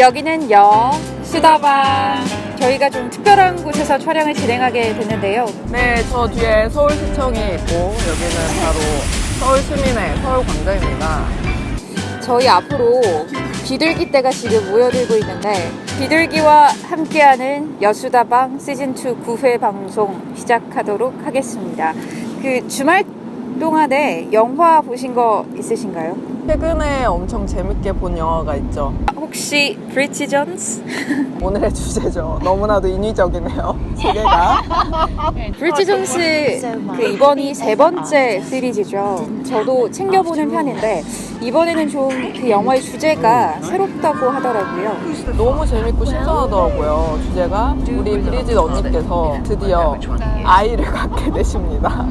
여기는 여 수다방. 저희가 좀 특별한 곳에서 촬영을 진행하게 됐는데요. 네, 저 뒤에 서울시청이 있고 여기는 바로 서울 시민의 서울광장입니다. 저희 앞으로 비둘기 떼가 지금 모여들고 있는데 비둘기와 함께하는 여수다방 시즌2 9회 방송 시작하도록 하겠습니다. 그 주말 동안에 영화 보신 거 있으신가요? 최근에 엄청 재밌게 본 영화가 있죠. 혹시 브리치 존스? 오늘의 주제죠. 너무나도 인위적이네요. 소개가. 브리치 존스 그 이번이 세 번째 시리즈죠. 저도 챙겨보는 편인데 이번에는 좀 그 영화의 주제가 새롭다고 하더라고요. 너무 재밌고 신선하더라고요. 주제가 우리 브리짓 언니께서 드디어 아이를 갖게 되십니다.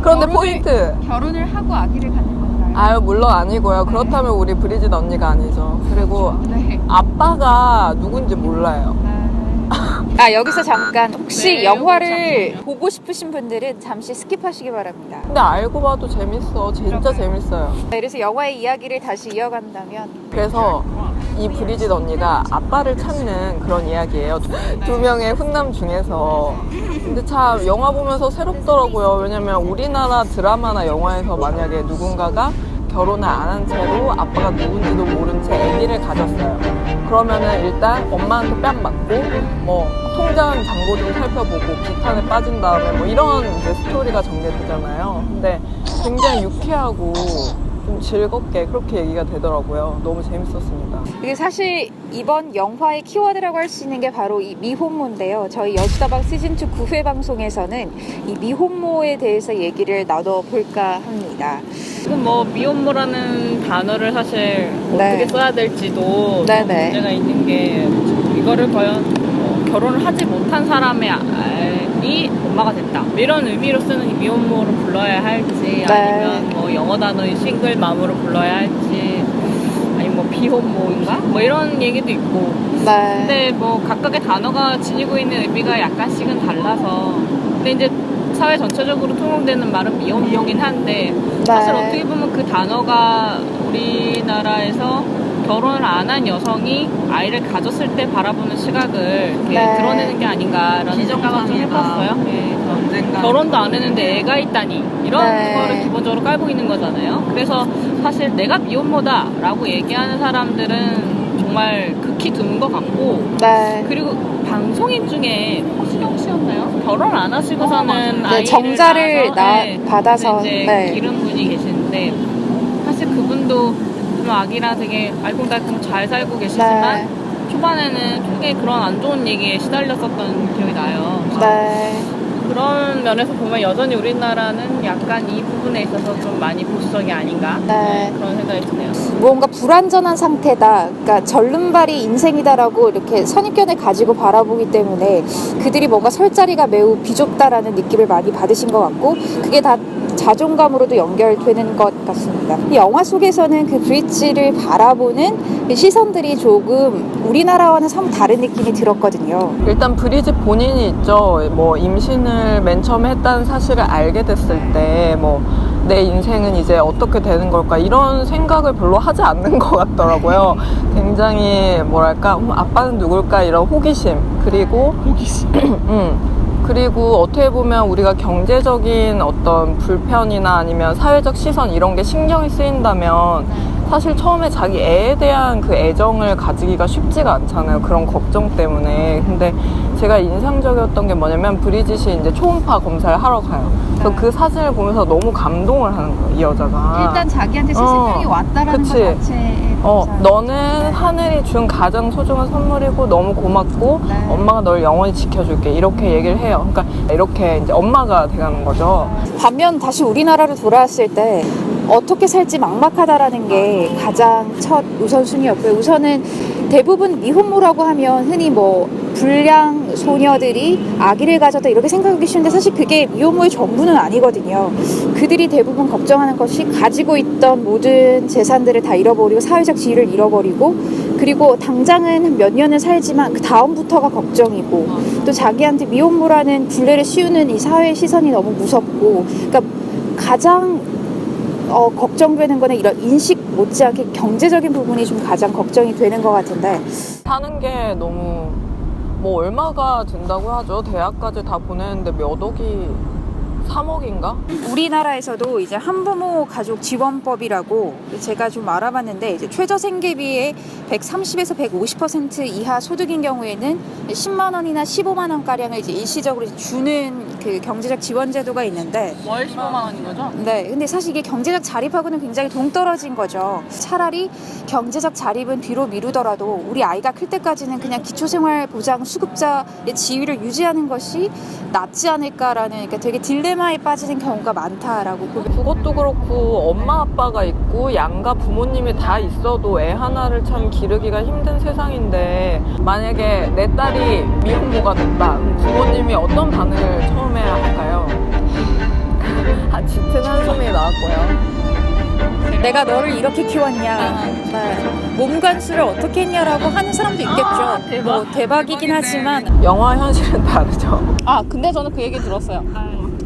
그런데 포인트. 결혼을 하고 아기를 갖는? 아유 물론 아니고요. 그렇다면 우리 브리짓 언니가 아니죠. 그리고 네. 아빠가 누군지 몰라요. 아 여기서 잠깐 혹시 네, 영화를 보고 싶으신 분들은 잠시 스킵하시기 바랍니다. 근데 알고 봐도 재밌어. 진짜 재밌어요. 그래서 영화의 이야기를 다시 이어간다면 그래서 이 브리짓 언니가 아빠를 찾는 그런 이야기예요. 두 명의 훈남 중에서. 근데 참 영화 보면서 새롭더라고요. 왜냐면 우리나라 드라마나 영화에서 만약에 누군가가 결혼을 안 한 채로 아빠가 누군지도 모른 채 아기를 가졌어요. 그러면은 일단 엄마한테 뺨 맞고 뭐 통장 잔고 좀 살펴보고 비탄에 빠진 다음에 뭐 이런 이제 스토리가 전개되잖아요. 근데 굉장히 유쾌하고 좀 즐겁게 그렇게 얘기가 되더라고요. 너무 재밌었습니다. 이게 사실 이번 영화의 키워드라고 할 수 있는 게 바로 이 미혼모인데요. 저희 여수다방 시즌2 9회 방송에서는 이 미혼모에 대해서 얘기를 나눠볼까 합니다. 지금 뭐 미혼모라는 단어를 사실 네. 어떻게 써야 될지도 네네. 문제가 있는 게 이거를 과연 뭐 결혼을 하지 못한 사람의 아이 엄마가 됐다 이런 의미로 쓰는 이 미혼모를 불러야 할지 네. 아니면 뭐 영어 단어인 싱글맘으로 불러야 할지 아니면 뭐 비혼모인가 뭐 이런 얘기도 있고 네. 근데 뭐 각각의 단어가 지니고 있는 의미가 약간씩은 달라서 근데 이제 사회 전체적으로 통용되는 말은 미혼모이긴 한데 사실 네. 어떻게 보면 그 단어가 우리나라에서 결혼을 안 한 여성이 아이를 가졌을 때 바라보는 시각을 이렇게 네. 드러내는 게 아닌가라는 생각을 좀 해봤어요. 네. 언젠가 결혼도 안 했는데 애가 있다니 이런 네. 거를 기본적으로 깔고 있는 거잖아요. 그래서 사실 내가 미혼모다라고 얘기하는 사람들은 정말 극히 드문 것 같고 네. 그리고 방송인 중에 허수경 씨였나요? 결혼 안 하시고서는 네, 아이를 정자를 낳아서, 나- 네, 받아서, 이제 네. 기른 분이 계시는데 사실 그분도 좀 아기랑 되게 알콩달콩 잘 살고 계시지만 네. 초반에는 크게 그런 안 좋은 얘기에 시달렸었던 기억이 나요. 네. 그런 면에서 보면 여전히 우리나라는 약간 이 부분에 있어서 좀 많이 보수적이 아닌가 네. 그런 생각이 드네요. 무언가 불완전한 상태다. 그러니까 절름발이 인생이다라고 이렇게 선입견을 가지고 바라보기 때문에 그들이 뭔가 설 자리가 매우 비좁다라는 느낌을 많이 받으신 것 같고 그게 다 자존감으로도 연결되는 것 같습니다. 이 영화 속에서는 그 브릿지를 바라보는 그 시선들이 조금 우리나라와는 사뭇 다른 느낌이 들었거든요. 일단 브리짓 본인이 있죠. 뭐 임신을 맨 처음에 했다는 사실을 알게 됐을 때 뭐 내 인생은 이제 어떻게 되는 걸까 이런 생각을 별로 하지 않는 것 같더라고요. 굉장히 뭐랄까 음, 아빠는 누굴까 이런 호기심 그리고 호기심. 음. 그리고 어떻게 보면 우리가 경제적인 어떤 불편이나 아니면 사회적 시선 이런 게 신경이 쓰인다면 사실 처음에 자기 애에 대한 그 애정을 가지기가 쉽지가 않잖아요. 그런 걱정 때문에. 근데 제가 인상적이었던 게 뭐냐면 브리짓이 이제 초음파 검사를 하러 가요. 그래서 그 사진을 보면서 너무 감동을 하는 거예요, 이 여자가. 자기한테 스승력이 어, 왔다라는 것 그치. 자체에 어, 너는 하늘이 준 가장 소중한 선물이고 너무 고맙고 네. 엄마가 널 영원히 지켜줄게 이렇게 얘기를 해요. 그러니까 이렇게 이제 엄마가 돼가는 거죠. 반면 다시 우리나라로 돌아왔을 때 어떻게 살지 막막하다라는 게 가장 첫 우선순위였고요. 우선은 대부분 미혼모라고 하면 흔히 뭐 불량 소녀들이 아기를 가졌다 이렇게 생각하기 쉬운데 사실 그게 미혼모의 전부는 아니거든요. 그들이 대부분 걱정하는 것이 가지고 있던 모든 재산들을 다 잃어버리고 사회적 지위를 잃어버리고 그리고 당장은 몇 년을 살지만 그 다음부터가 걱정이고 또 자기한테 미혼모라는 굴레를 씌우는 이 사회의 시선이 너무 무섭고 그러니까 가장 어, 걱정되는 거는 이런 인식 못지않게 경제적인 부분이 좀 가장 걱정이 되는 것 같은데 사는 게 너무 뭐 얼마가 든다고 하죠. 대학까지 다 보내는데 몇 억이 3억인가? 우리나라에서도 이제 한부모 가족 지원법이라고 제가 좀 알아봤는데 이제 최저 생계비의 130에서 150% 이하 소득인 경우에는 10만 원이나 15만 원 가량을 이제 일시적으로 이제 주는 그 경제적 지원 제도가 있는데 월 15만 원인 거죠? 네, 근데 사실 이게 경제적 자립하고는 굉장히 동떨어진 거죠. 차라리 경제적 자립은 뒤로 미루더라도 우리 아이가 클 때까지는 그냥 기초생활 보장 수급자의 지위를 유지하는 것이 낫지 않을까라는 그러니까 되게 딜레 마에 빠지는 경우가 많다라고 보 그것도 그렇고 엄마 아빠가 있고 양가 부모님이 다 있어도 애 하나를 참 기르기가 힘든 세상인데 만약에 내 딸이 미혼모가 됐다 그럼 부모님이 어떤 반응을 처음에 할까요? 아 짙은 한숨이 나왔고요 내가 너를 이렇게 키웠냐, 네. 몸 관수를 어떻게 했냐라고 하는 사람도 있겠죠. 대박. 뭐 대박이긴 하지만 영화 현실은 다르죠 아 근데 저는 그 얘기 들었어요.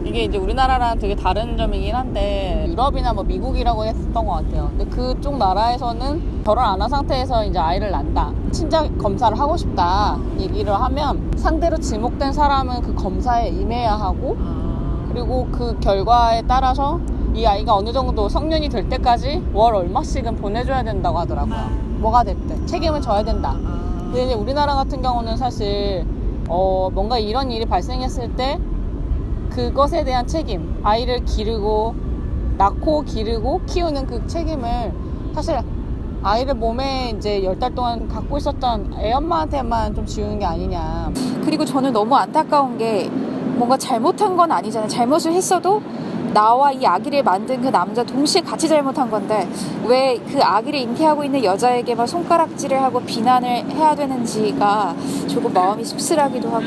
이게 이제 우리나라랑 되게 다른 점이긴 한데 유럽이나 뭐 미국이라고 했었던 것 같아요. 근데 그쪽 나라에서는 결혼 안 한 상태에서 이제 아이를 낳는다. 친자 검사를 하고 싶다 얘기를 하면 상대로 지목된 사람은 그 검사에 임해야 하고 그리고 그 결과에 따라서 이 아이가 어느 정도 성년이 될 때까지 월 얼마씩은 보내줘야 된다고 하더라고요. 뭐가 됐든 책임을 져야 된다. 근데 이제 우리나라 같은 경우는 사실 어 뭔가 이런 일이 발생했을 때 그것에 대한 책임, 아이를 기르고 낳고 기르고 키우는 그 책임을 사실 아이를 몸에 이제 열 달 동안 갖고 있었던 애 엄마한테만 좀 지우는 게 아니냐. 그리고 저는 너무 안타까운 게 뭔가 잘못한 건 아니잖아요. 잘못을 했어도 나와 이 아기를 만든 그 남자 동시에 같이 잘못한 건데 왜 그 아기를 잉태하고 있는 여자에게만 손가락질을 하고 비난을 해야 되는지가 조금 마음이 씁쓸하기도 하고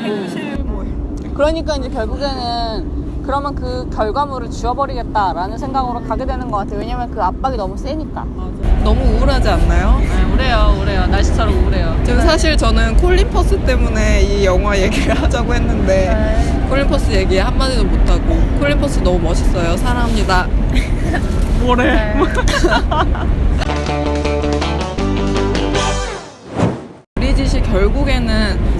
그러니까 이제 결국에는 그러면 그 결과물을 지워버리겠다라는 생각으로 가게 되는 것 같아요. 왜냐면 그 압박이 너무 세니까. 너무 우울하지 않나요? 네, 우울해요, 우울해요. 날씨처럼 우울해요. 지금 사실 저는 콜린 퍼스 때문에 이 영화 얘기를 하자고 했는데 콜린 퍼스 얘기 한마디도 못하고 콜린 퍼스 너무 멋있어요 사랑합니다 뭐래 우리 짓이 결국에는 자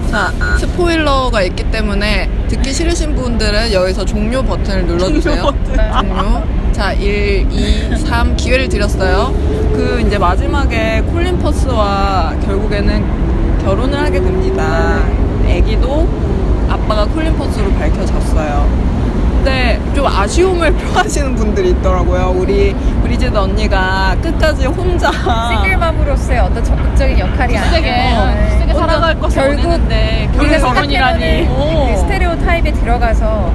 스포일러가 있기 때문에 듣기 싫으신 분들은 여기서 종료 버튼을 눌러주세요. 종료 자 1, 2, 3 기회를 드렸어요. 그 이제 마지막에 콜린 퍼스와 결국에는 결혼을 하게 됩니다. 애기도 아빠가 콜린 퍼스로 밝혀졌어요 근데 좀 아쉬움을 표하시는 분들이 있더라고요. 우리 브리짓 언니가 끝까지 혼자. 싱글맘으로서의 어떤 적극적인 역할이 세게, 아니고 세게 살아갈 것을 결국 원했는데 우리가 결혼이라니. 그 스테레오 타입에 들어가서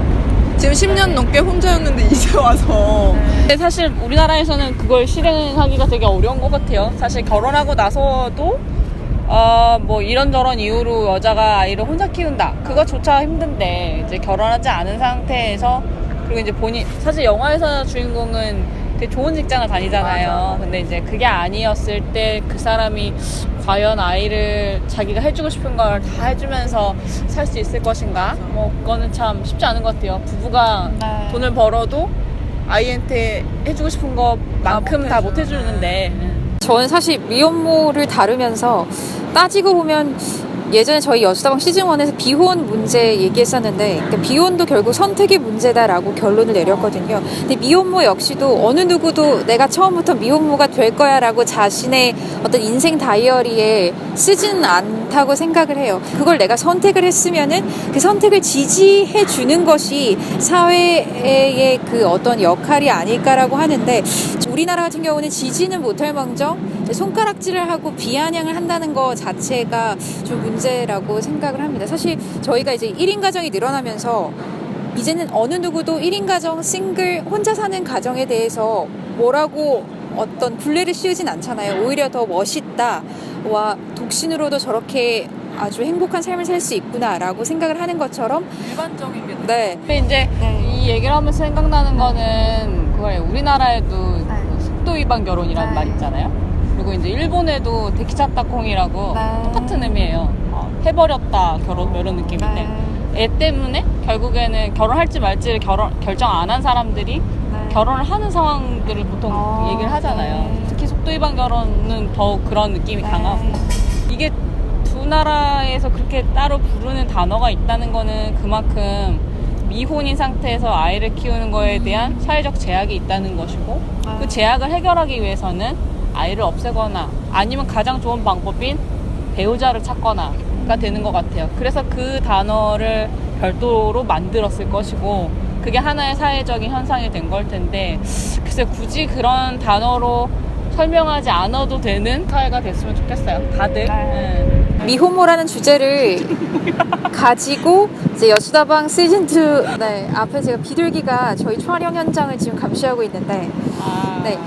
지금 10년 넘게 혼자였는데 이제 와서. 근데 사실 우리나라에서는 그걸 실행하기가 되게 어려운 것 같아요. 사실 결혼하고 나서도 어, 뭐 이런저런 이유로 여자가 아이를 혼자 키운다. 그거조차 힘든데 이제 결혼하지 않은 상태에서 그리고 이제 본인 사실 영화에서 주인공은 되게 좋은 직장을 다니잖아요. 근데 이제 그게 아니었을 때 그 사람이 과연 아이를 자기가 해주고 싶은 걸 다 해주면서 살 수 있을 것인가? 뭐 그거는 참 쉽지 않은 것 같아요. 부부가 네. 돈을 벌어도 아이한테 해주고 싶은 것만큼 다 못 해주는데 저는 사실 미혼모를 다루면서 따지고 보면 예전에 저희 여수다방 시즌1에서 비혼 문제 얘기했었는데 그러니까 비혼도 결국 선택의 문제다라고 결론을 내렸거든요. 근데 미혼모 역시도 어느 누구도 내가 처음부터 미혼모가 될 거야라고 자신의 어떤 인생 다이어리에 쓰지는 않다고 생각을 해요. 그걸 내가 선택을 했으면은 그 선택을 지지해 주는 것이 사회의 그 어떤 역할이 아닐까라고 하는데 우리나라 같은 경우는 지지는 못할 망정 손가락질을 하고 비아냥을 한다는 것 자체가 좀 문제라고 생각을 합니다. 사실 저희가 이제 1인 가정이 늘어나면서 이제는 어느 누구도 1인 가정, 싱글, 혼자 사는 가정에 대해서 뭐라고 어떤 굴레를 씌우진 않잖아요. 오히려 더 멋있다. 와, 독신으로도 저렇게 아주 행복한 삶을 살 수 있구나라고 생각을 하는 것처럼 일반적인 게 네. 근데 이제 네. 이 얘기를 하면서 생각나는 거는 그거예요. 우리나라에도 그 속도 위반 결혼이라는 네. 말 있잖아요. 그리고 이제 일본에도 데키차타콩이라고 네. 똑같은 의미예요. 어, 해버렸다 결혼 뭐 이런 느낌인데 애 때문에 결국에는 결혼할지 말지를 결혼, 결정 안 한 사람들이 결혼을 하는 상황들을 보통 아, 얘기를 하잖아요. 네. 특히 속도 위반 결혼은 더 그런 느낌이 네. 강하고 이게 두 나라에서 그렇게 따로 부르는 단어가 있다는 거는 그만큼 미혼인 상태에서 아이를 키우는 거에 대한 사회적 제약이 있다는 것이고 아. 그 제약을 해결하기 위해서는 아이를 없애거나 아니면 가장 좋은 방법인 배우자를 찾거나가 되는 것 같아요. 그래서 그 단어를 별도로 만들었을 것이고 그게 하나의 사회적인 현상이 된 걸 텐데 글쎄 굳이 그런 단어로 설명하지 않아도 되는 사회가 됐으면 좋겠어요. 다들. 네. 네. 미혼모라는 주제를 가지고 이제 여수다방 시즌 2 네, 앞에 제가 비둘기가 저희 촬영 현장을 지금 감시하고 있는데 아, 네.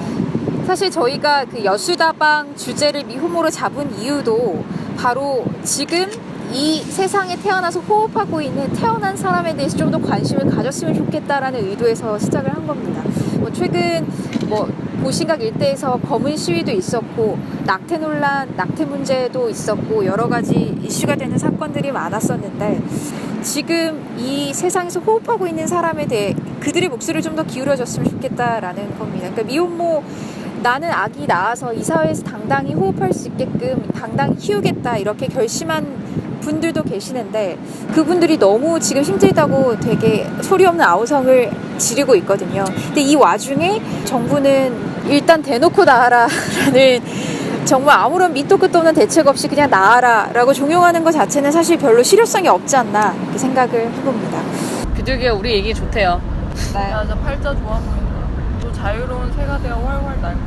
사실 저희가 그 여수다방 주제를 미혼모로 잡은 이유도 바로 지금 이 세상에 태어나서 호흡하고 있는 태어난 사람에 대해서 좀 더 관심을 가졌으면 좋겠다라는 의도에서 시작을 한 겁니다. 뭐 최근 뭐 보신각 일대에서 검은 시위도 있었고 낙태 논란, 낙태 문제도 있었고 여러 가지 이슈가 되는 사건들이 많았었는데 지금 이 세상에서 호흡하고 있는 사람에 대해 그들의 목소리를 좀 더 기울여줬으면 좋겠다라는 겁니다. 그러니까 미혼모 나는 아기 낳아서 이 사회에서 당당히 호흡할 수 있게끔 당당히 키우겠다 이렇게 결심한 분들도 계시는데 그분들이 너무 지금 힘들다고 되게 소리 없는 아우성을 지르고 있거든요. 근데 이 와중에 정부는 일단 대놓고 나아라라는 정말 아무런 밑도 끝도 없는 대책 없이 그냥 나아라라고 종용하는 것 자체는 사실 별로 실효성이 없지 않나 이렇게 생각을 해봅니다. 비둘기가 우리 얘기 좋대요. 네. 야, 진짜 팔자 좋아 보인다. 또 자유로운 새가 되어 활활 날고.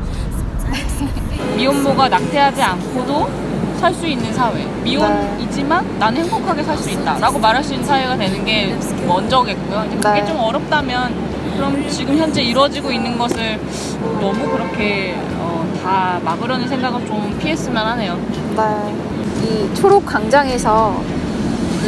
미혼모가 낙태하지 않고도 살 수 있는 사회. 미혼이지만 나는 행복하게 살 수 있다. 라고 말할 수 있는 사회가 되는 게 먼저겠고요. 이제 그게 네. 좀 어렵다면 그럼 지금 현재 이루어지고 있는 것을 너무 그렇게 어, 다 막으려는 생각은 좀 피했으면 하네요. 네. 이 초록 광장에서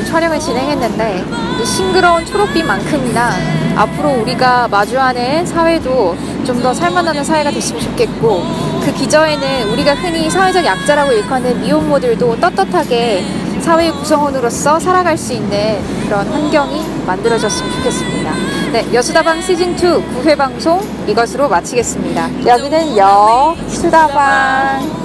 이 촬영을 진행했는데 이 싱그러운 초록빛만큼이나 앞으로 우리가 마주하는 사회도 좀 더 살만하는 사회가 됐으면 좋겠고 그 기저에는 우리가 흔히 사회적 약자라고 일컫는 미혼모들도 떳떳하게 사회의 구성원으로서 살아갈 수 있는 그런 환경이 만들어졌으면 좋겠습니다. 네, 여수다방 시즌2 9회 방송 이것으로 마치겠습니다. 여기는 여수다방.